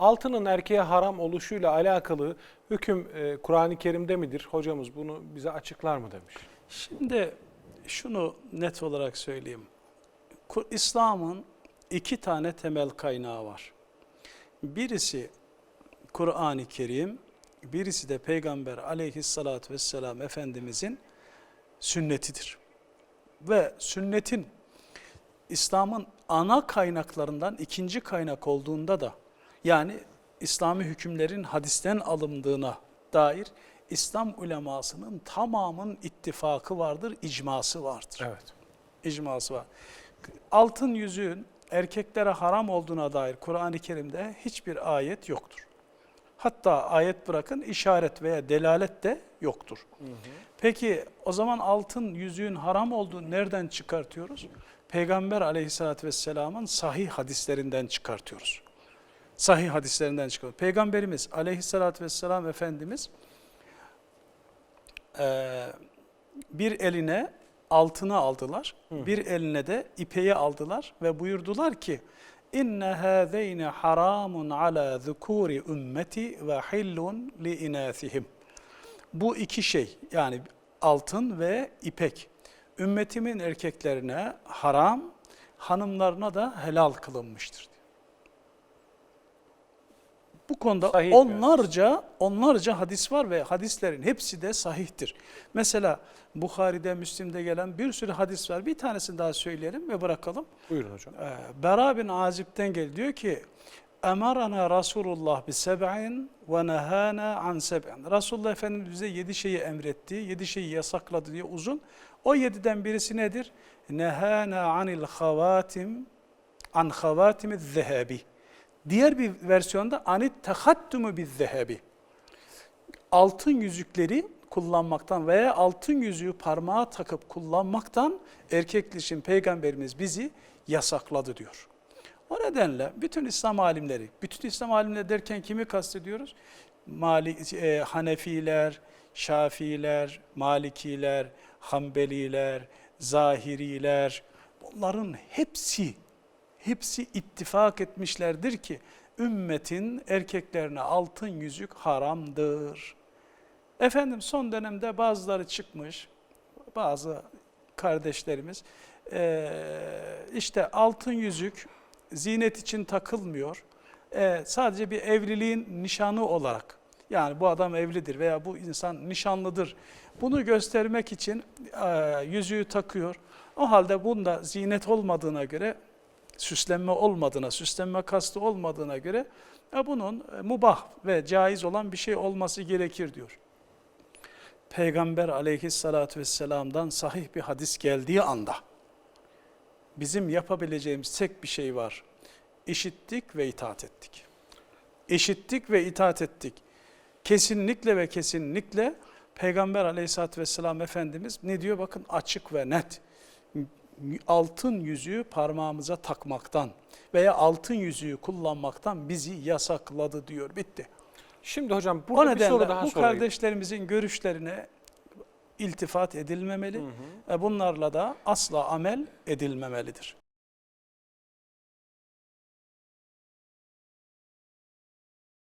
altının erkeğe haram oluşuyla alakalı hüküm e, Kur'an-ı Kerim'de midir? Hocamız bunu bize açıklar mı demiş. Şimdi şunu net olarak söyleyeyim. İslam'ın iki tane temel kaynağı var. Birisi Kur'an-ı Kerim, birisi de Peygamber aleyhissalatü vesselam Efendimizin sünnetidir. Ve sünnetin İslam'ın ana kaynaklarından ikinci kaynak olduğunda da yani İslami hükümlerin hadisten alındığına dair İslam ulemasının tamamının ittifakı vardır, icması vardır. Evet. İcması var. Altın yüzüğün erkeklere haram olduğuna dair Kur'an-ı Kerim'de hiçbir ayet yoktur. Hatta ayet bırakın işaret veya delalet de yoktur. Peki o zaman altın yüzüğün haram olduğunu nereden çıkartıyoruz? Peygamber aleyhissalatü vesselamın sahih hadislerinden çıkartıyoruz. Sahih hadislerinden çıkartıyoruz. Peygamberimiz aleyhissalatü vesselam Efendimiz eee, bir eline altını aldılar, bir eline de ipeyi aldılar ve buyurdular ki inne hâzeyne haramun ala zukuri ümmeti ve hillun li. Bu iki şey yani altın ve ipek ümmetimin erkeklerine haram, hanımlarına da helal kılınmıştır. Bu konuda Sahih onlarca onlarca hadis var ve hadislerin hepsi de sahihtir. Mesela Bukhari'de, Müslim'de gelen bir sürü hadis var. Bir tanesini daha söyleyelim ve bırakalım. Buyurun hocam. Ee, Bera bin Azib'den gel diyor ki Emarana Resulullah bi seb'in ve nehana an seb'in. Resulullah Efendimiz bize yedi şeyi emretti, yedi şeyi yasakladı diye uzun. O yediden birisi nedir? Nehana anil havatim an havatimiz zehebi. Diğer bir versiyonda anit tehattumu biz zehebi. Altın yüzükleri kullanmaktan veya altın yüzüğü parmağa takıp kullanmaktan erkekleşin peygamberimiz bizi yasakladı diyor. O nedenle bütün İslam alimleri, bütün İslam alimleri derken kimi kastediyoruz? Malik, e, Hanefiler, Şafiiler, Malikiler, Hanbeliler, Zahiriler bunların hepsi hepsi ittifak etmişlerdir ki ümmetin erkeklerine altın yüzük haramdır. Efendim son dönemde bazıları çıkmış, bazı kardeşlerimiz işte altın yüzük zinet için takılmıyor. Sadece bir evliliğin nişanı olarak yani bu adam evlidir veya bu insan nişanlıdır. Bunu göstermek için yüzüğü takıyor. O halde bunda zinet olmadığına göre süslenme olmadığına, süslenme kastı olmadığına göre e, bunun e, mubah ve caiz olan bir şey olması gerekir diyor. Peygamber aleyhissalatü vesselam'dan sahih bir hadis geldiği anda bizim yapabileceğimiz tek bir şey var. İşittik ve itaat ettik. İşittik ve itaat ettik. Kesinlikle ve kesinlikle Peygamber aleyhissalatü vesselam Efendimiz ne diyor? Bakın açık ve net altın yüzüğü parmağımıza takmaktan veya altın yüzüğü kullanmaktan bizi yasakladı diyor. Bitti. Şimdi hocam o burada bir nedenle soru daha bu sorayım. kardeşlerimizin görüşlerine iltifat edilmemeli. ve Bunlarla da asla amel edilmemelidir.